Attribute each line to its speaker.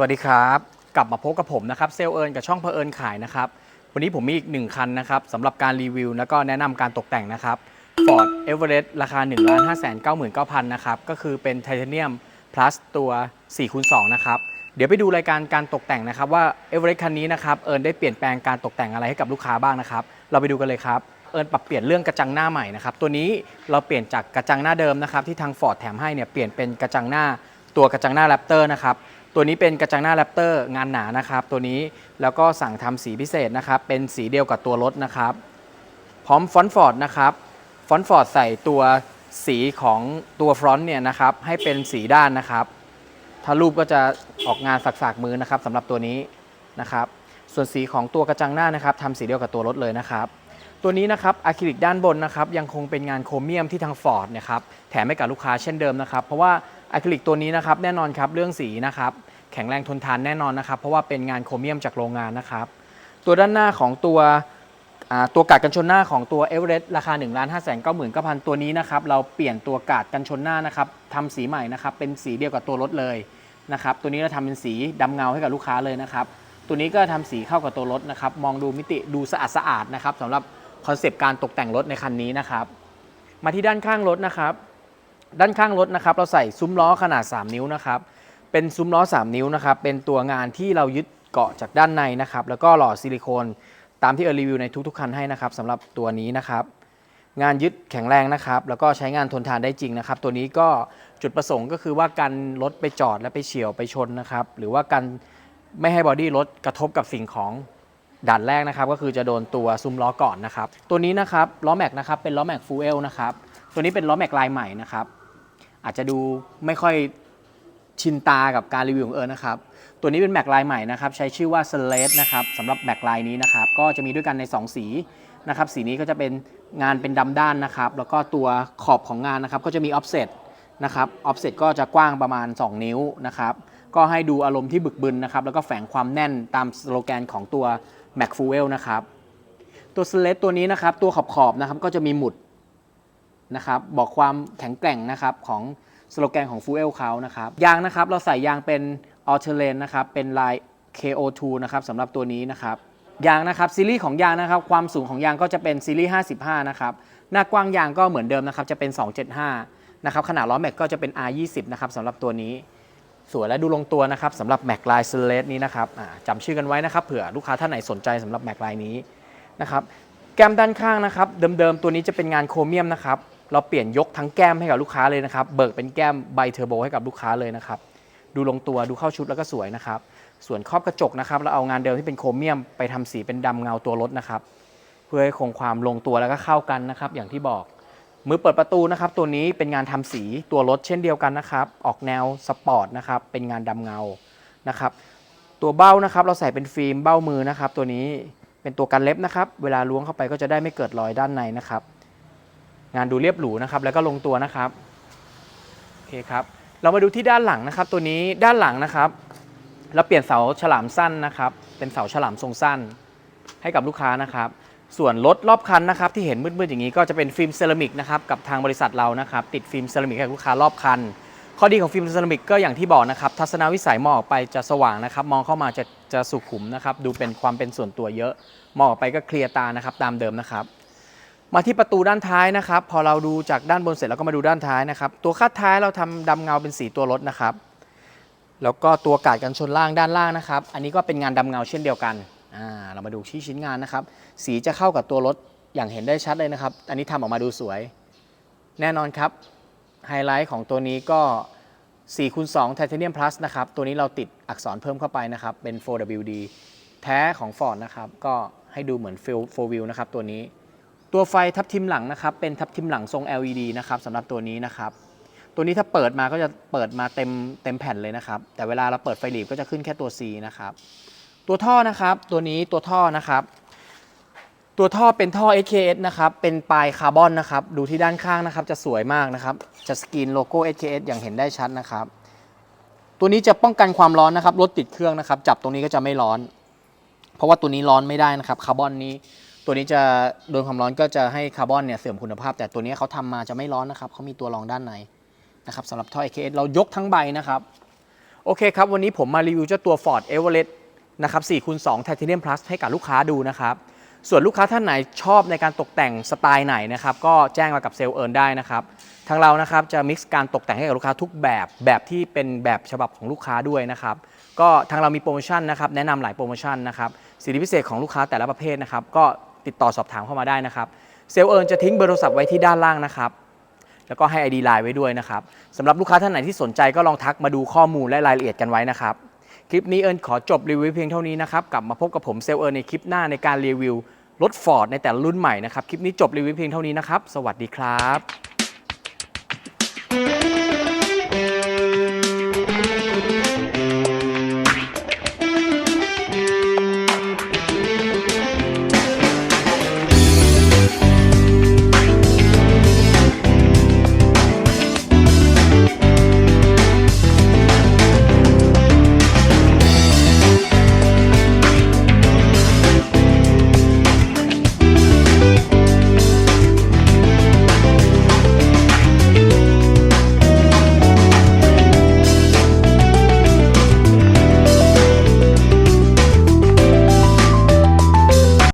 Speaker 1: สวัสดีครับ กลับมาพบกับผมนะครับเซลเอิญกับช่องเพอเอิญขายนะครับวันนี้ผมมีอีกหนึ่งคันนะครับสำหรับการรีวิว แล้วก็แนะนำการตกแต่งนะครับ Ford Everest ราคา 1 5 9 9 9 0 0นะครับก็คือเป็นไทเทเนียม plus ตัว4คูณ2นะครับเดี๋ยวไปดูรายการการตกแต่งนะครับว่า Everest คันนี้นะครับเอิญได้เปลี่ยนแปลงการตกแต่งอะไรให้กับลูกค้าบ้างนะครับเราไปดูกันเลยครับเอิญปรับเปลี่ยนเรื่องกระจังหน้าใหม่นะครับตัวนี้เราเปลี่ยนจากกระจังหน้าเดิมนะครับที่ทาง Ford แถมให้เนี่ยเปลี่ยนเป็นกระจังหน้าตัวกระจังหน้าแรปเตอร์นะครับ ตัวนี้เป็นกระจังหน้าแรปเตอร์งานหนานะครับ ตัวนี้แล้วก็สั่งทำสีพิเศษนะครับ เป็นสีเดียวกับตัวรถนะครับ พร้อมฟอนต์ฟอร์ดนะครับ ฟอนต์ฟอร์ดใส่ตัวสีของตัวฟรอนต์เนี่ยนะครับ ให้เป็นสีด้านนะครับ ถ้ารูปก็จะออกงานสักๆมือนะครับสำหรับตัวนี้นะครับ ส่วนสีของตัวกระจังหน้านะครับทำสีเดียวกับตัวรถเลยนะครับ ตัวนี้นะครับอะคริลิกด้านบนนะครับ ยังคงเป็นงานโครเมียมที่ทาง Ford เนะครับแถมให้กับลูกค้าเช่นเดิมนะครับ เพราะว่าอะคริลิกตัวนี้นะครับแน่นอนครับเรื่องสีนะครับ แข็งแรงทนทานแน่นอนนะครับ เพราะว่าเป็นงานโครเมียมจากโรงงานนะครับ ตัวด้านหน้าของตัวตัวกาดกันชนหน้าของตัวเอเวอเรสต์ราคา1 5 9 9 9 0 0ตัวนี้นะครับเราเปลี่ยนตัวกาดกันชนหน้านะครับทำสีใหม่นะครับเป็นสีเดียวกับตัวรถเลยนะครับตัวนี้เราทำเป็นสีดำเงาให้กับลูกค้าเลยนะครับตัวนี้ก็ทำสีเข้ากับตัวรถนะครับมองดูมิติดูสะอาดสะอาดนะครับสำหรับคอนเซปต์การตกแต่งรถในคันนี้นะครับมาที่ด้านข้างรถนะครับ ด้านข้างรถนะครับเราใส่ซุ้มล้อขนาด 3 นิ้วนะครับ เป็นซุ้มล้อ 3 นิ้วนะครับ เป็นตัวงานที่เรายึดเกาะจากด้านในนะครับ แล้วก็หล่อซิลิโคนตามที่เออรีวิวในทุกๆคันให้นะครับสำหรับตัวนี้นะครับ งานยึดแข็งแรงนะครับ แล้วก็ใช้งานทนทานได้จริงนะครับ ตัวนี้ก็จุดประสงค์ก็คือว่ากันรถไปจอดและไปเฉียวไปชนนะครับ หรือว่ากันไม่ให้บอดี้รถกระทบกับสิ่งของด่านแรกนะครับ ก็คือจะโดนตัวซุ้มล้อก่อนนะครับ ตัวนี้นะครับล้อแม็กนะครับเป็นล้อแม็กฟูเอลนะครับ ตัวนี้เป็นล้อแม็กลายใหม่นะครับ อาจจะดูไม่ค่อย ชินตากับการรีวิวของเอิร์นนะครับ ตัวนี้เป็นแม็กลายใหม่นะครับ ใช้ชื่อว่า s l a t e นะครับสำหรับแม็กลายนี้นะครับ ก็จะมีด้วยกันใน 2 สีนะครับ สีนี้ก็จะเป็นงานเป็นดำด้านนะครับ แล้วก็ตัวขอบของงานนะครับ ก็จะมี offset นะครับ offset ก็จะกว้างประมาณ 2 นิ้วนะครับ ก็ให้ดูอารมณ์ที่บึกบึนนะครับ แล้วก็แฝงความแน่นตามสโลแกนของตัว Mac Fuel นะครับ ตัว s l a t e ตัวนี้นะครับ ตัวขอบๆนะครับ ก็จะมีหมุดนะครับ บอกความแข็งแกร่งนะครับของ สโลแกนของ Fuel เขานะครับยางนะครับเราใส่ยางเป็น All Terrain นะครับเป็นลาย KO2 นะครับสำหรับตัวนี้นะครับยางนะครับซีรีส์ของยางนะครับความสูงของยางก็จะเป็นซีรีส์ 55 นะครับหน้ากว้างยางก็เหมือนเดิมนะครับจะเป็น 275 นะครับขนาดล้อแม็กก็จะเป็น R20 นะครับสำหรับตัวนี้ สวยและดูลงตัวนะครับสำหรับแม็กลายเซเลสนี้นะครับจำชื่อกันไว้นะครับเผื่อลูกค้าท่านไหนสนใจสำหรับแม็กลายนี้นะครับแก้มด้านข้างนะครับเดิมๆตัวนี้จะเป็นงานโครเมียมนะครับ เราเปลี่ยนยกทั้งแก้มให้กับลูกค้าเลยนะครับ เบิกเป็นแก้มไบเทอร์โบให้กับลูกค้าเลยนะครับ ดูลงตัวดูเข้าชุดแล้วก็สวยนะครับ ส่วนครอบกระจกนะครับเราเอางานเดิมที่เป็นโครเมียมไปทำสีเป็นดำเงาตัวรถนะครับ เพื่อให้คงความลงตัวแล้วก็เข้ากันนะครับ อย่างที่บอก มือเปิดประตูนะครับ ตัวนี้เป็นงานทำสีตัวรถเช่นเดียวกันนะครับ ออกแนวสปอร์ตนะครับ เป็นงานดำเงานะครับ ตัวเบ้านะครับ เราใส่เป็นฟิล์มเบ้ามือนะครับ ตัวนี้เป็นตัวกันเล็บนะครับ เวลาล้วงเข้าไปก็จะได้ไม่เกิดรอยด้านในนะครับ งานดูเรียบหรูนะครับ แล้วก็ลงตัวนะครับโอเคครับ เรามาดูที่ด้านหลังนะครับ ตัวนี้ด้านหลังนะครับเราเปลี่ยนเสาฉลามสั้นนะครับ เป็นเสาฉลามทรงสั้น ให้กับลูกค้านะครับ ส่วนรถรอบคันนะครับ ที่เห็นมืดๆอย่างนี้ก็จะเป็นฟิล์มเซรามิกนะครับกับทางบริษัทเรานะครับ ติดฟิล์มเซรามิกให้ลูกค้ารอบคัน ข้อดีของฟิล์มเซรามิกก็อย่างที่บอกนะครับ ทัศนวิสัยมองออกไปจะสว่างนะครับ มองเข้ามาจะจะสุขุมนะครับ ดูเป็นความเป็นส่วนตัวเยอะ มองออกไปก็เคลียร์ตานะครับ ตามเดิมนะครับ มาที่ประตูด้านท้ายนะครับ พอเราดูจากด้านบนเสร็จแล้วก็มาดูด้านท้ายนะครับ ตัวคาดท้ายเราทำดำเงาเป็นสีตัวรถนะครับ แล้วก็ตัวกาดกันชนล่างด้านล่างนะครับ อันนี้ก็เป็นงานดำเงาเช่นเดียวกันอ่าเรามาดูที่ชิ้นงานนะครับ สีจะเข้ากับตัวรถอย่างเห็นได้ชัดเลยนะครับ อันนี้ทำออกมาดูสวย แน่นอนครับไฮไลท์ของตัวนี้ก็4คูณ2 Titanium Plus นะครับ ตัวนี้เราติดอักษรเพิ่มเข้าไปนะครับ เป็น 4WD แท้ของ Ford นะครับ ก็ให้ดูเหมือน 4 wheel นะครับตัวนี้ ตัวไฟทับทิมหลังนะครับเป็นทับทิมหลังทรง LED นะครับสำหรับตัวนี้นะครับ ตัวนี้ถ้าเปิดมาก็จะเปิดมาเต็มเต็มแผ่นเลยนะครับ แต่เวลาเราเปิดไฟหลีบก็จะขึ้นแค่ตัว C นะครับ ตัวท่อนะครับ ตัวนี้ตัวท่อนะครับ ตัวท่อเป็นท่อ SKS นะครับเป็นปลายคาร์บอนนะครับ ดูที่ด้านข้างนะครับ จะสวยมากนะครับ จะสกรีนโลโก้ SKS อย่างเห็นได้ชัดนะครับ ตัวนี้จะป้องกันความร้อนนะครับรถติดเครื่องนะครับ จับตรงนี้ก็จะไม่ร้อน เพราะว่าตัวนี้ร้อนไม่ได้นะครับคาร์บอนนี้ ตัวนี้จะโดนความร้อนก็จะให้คาร์บอนเนี่ยเสื่อมคุณภาพ แต่ตัวนี้เขาทำมาจะไม่ร้อนนะครับเขามีตัวรองด้านในนะครับสำหรับท่อ SKS เรายกทั้งใบนะครับโอเคครับ วันนี้ผมมารีวิวเจ้าตัว Ford Everest นะครับ4คูณ2 Titanium Plus ให้กับลูกค้าดูนะครับ ส่วนลูกค้าท่านไหนชอบในการตกแต่งสไตล์ไหนนะครับ ก็แจ้งมากับเซลล์เอิร์นได้นะครับ ทางเรานะครับจะมิกซ์การตกแต่งให้กับลูกค้าทุกแบบ แบบที่เป็นแบบฉบับของลูกค้าด้วยนะครับ ก็ทางเรามีโปรโมชั่นนะครับ แนะนำหลายโปรโมชั่นนะครับ สิทธิพิเศษของลูกค้าแต่ละประเภทนะครับ ก็ ติดต่อสอบถามเข้ามาได้นะครับเซลล์เอิร์นจะทิ้งเบอร์โทรศัพท์ไว้ที่ด้านล่างนะครับแล้วก็ให้ ID ไลน์ไว้ด้วยนะครับสำหรับลูกค้าท่านไหนที่สนใจก็ลองทักมาดูข้อมูลและรายละเอียดกันไว้นะครับ คลิปนี้เอิญขอจบรีวิวเพียงเท่านี้นะครับ กลับมาพบกับผมเซลเอิญในคลิปหน้าในการรีวิวรถฟอร์ดในแต่ละรุ่นใหม่นะครับ คลิปนี้จบรีวิวเพียงเท่านี้นะครับ สวัสดีครับ